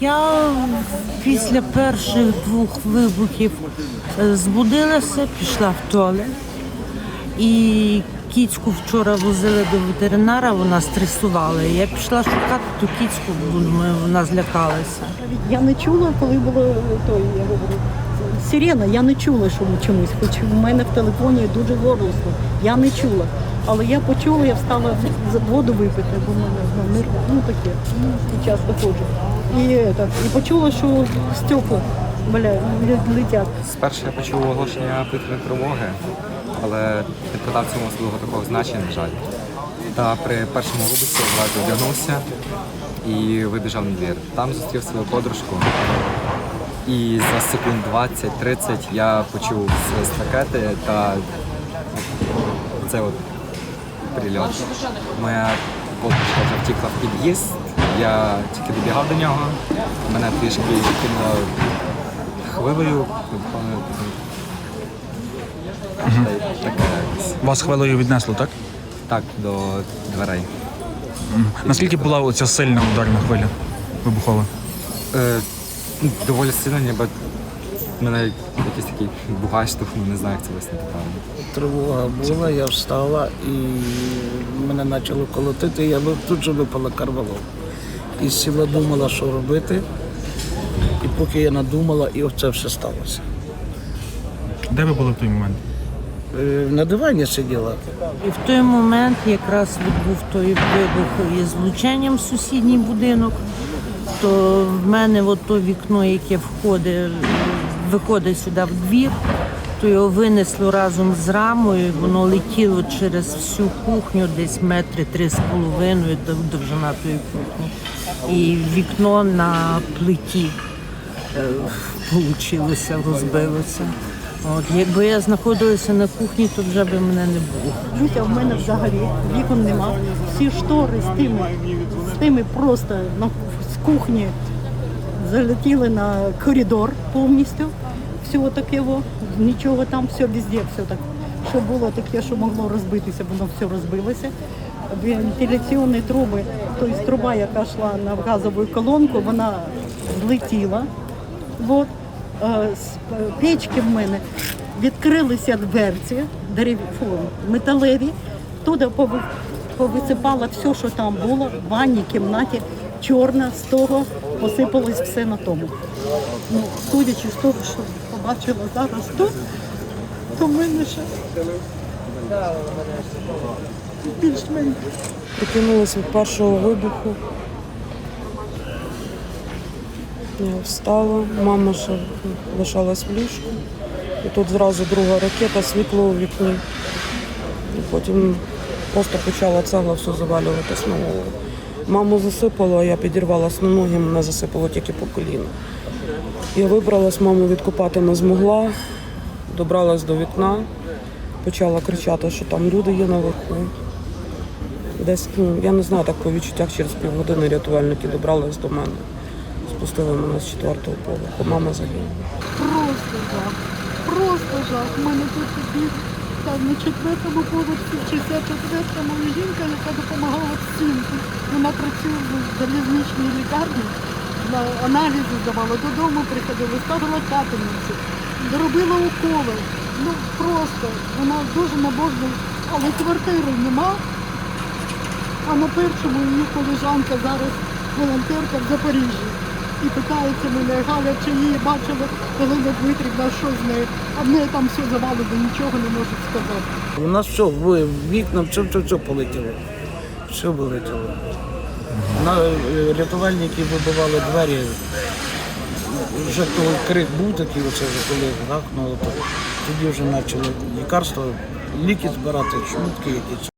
Я після перших двох вибухів е, збудилася, пішла в туалет. І кіцьку вчора возили до ветеринара, вона стресувала. Я пішла шукати ту кіцьку, вона злякалася. Я не чула, коли було той, я говорю, сирена, я не чула, що чомусь, хоч у мене в телефоні дуже голосно. Я не чула. Але я почула, я встала воду випити, бо в мене ну, нерви, ну таке, ну, і часто ходжу. І, і почула, що стекла бля, летять. Спершу я почув оголошення повітряної тривоги, але не придав цьому особливо такого значення, на жаль. Та при першому вибухі одразу одягнувся і вибіжав на двір. Там зустрів свою подружку. І за секунд 20-30 я почув свист та цей от прильот. Моя подружка вже втікла в під'їзд, я тільки добігав до нього, мене трішки кинуло хвилею. Вас хвилею віднесло, так? Так, до дверей. Наскільки була оця сильна ударна хвиля вибухова? Е, ну, доволі сильно, ніби мене якийсь такий бугай штовхнув, не знаю, як це вияснити правильно. Тривога була, я встала і мене почало колотити, я ви- тут же випала карвалол. І сіла думала, що робити. І поки я надумала, і оце все сталося. Де ви були в той момент? Е, На дивані сиділа. І в той момент якраз відбув той вибух із влучанням в сусідній будинок. То в мене от то вікно, яке входить, виходить сюди в двір, то його винесло разом з рамою, воно летіло через всю кухню, десь метри три з половиною дов- довжина тої кухні. І вікно на плиті вийшло, розбилося. От, якби я знаходилася на кухні, то вже би мене не було. Люся, в мене взагалі вікон нема. Всі штори з тими, з тими просто на, з кухні залетіли на коридор повністю. Всього таке, во, нічого там, все везде, все так. Що було таке, що могло розбитися, воно все розбилося. Вентиляційні труби, тобто труба, яка йшла на газову колонку, вона злетіла. Вот. Е, е, печки в мене відкрилися дверці, дерев... металеві, туди пови- повисипала все, що там було, в ванній кімнаті, чорна, з того посипалось все на тому. Ну, судячи з того, що побачила зараз тут, то в мене ще більш-менш Прокинулася від першого вибуху. Я встала, мама ще лишалась в ліжку. І тут зразу друга ракета, світло у вікні. І потім просто почала цегла все завалюватись на голову. Маму засипало, я підірвалася на ноги, мене засипало тільки по коліну. Я вибралась, маму відкупати не змогла, добралась до вікна, почала кричати, що там люди є наверху. Десь, ну, я не знаю, так по відчуттях через півгодини рятувальники добрались до мене. Спустили мене з четвертого поверху. Мама загинула. Просто жах. Просто жах. У мене тут там на четвертому поверсі, 64-му жінка, яка допомагала всім. Вона працює в залізничній лікарні, на аналізи здавала, додому приходила, ставила капельниці, робила уколи. Ну просто, вона дуже набожна, але квартири нема. А на першому її колежанка зараз волонтерка в Запоріжжі. І питається мене, Галя, чи її бачила Галина Дмитрівна, що з нею. А в неї там все завалено, нічого не можуть сказати. У нас все, вікна, все, все, все полетіло. Все вилетіло. На, е, рятувальники вибивали двері. Вже той крик був такий, оце вже коли гахнуло, то тоді вже почали лікарства, ліки збирати, шмутки якісь.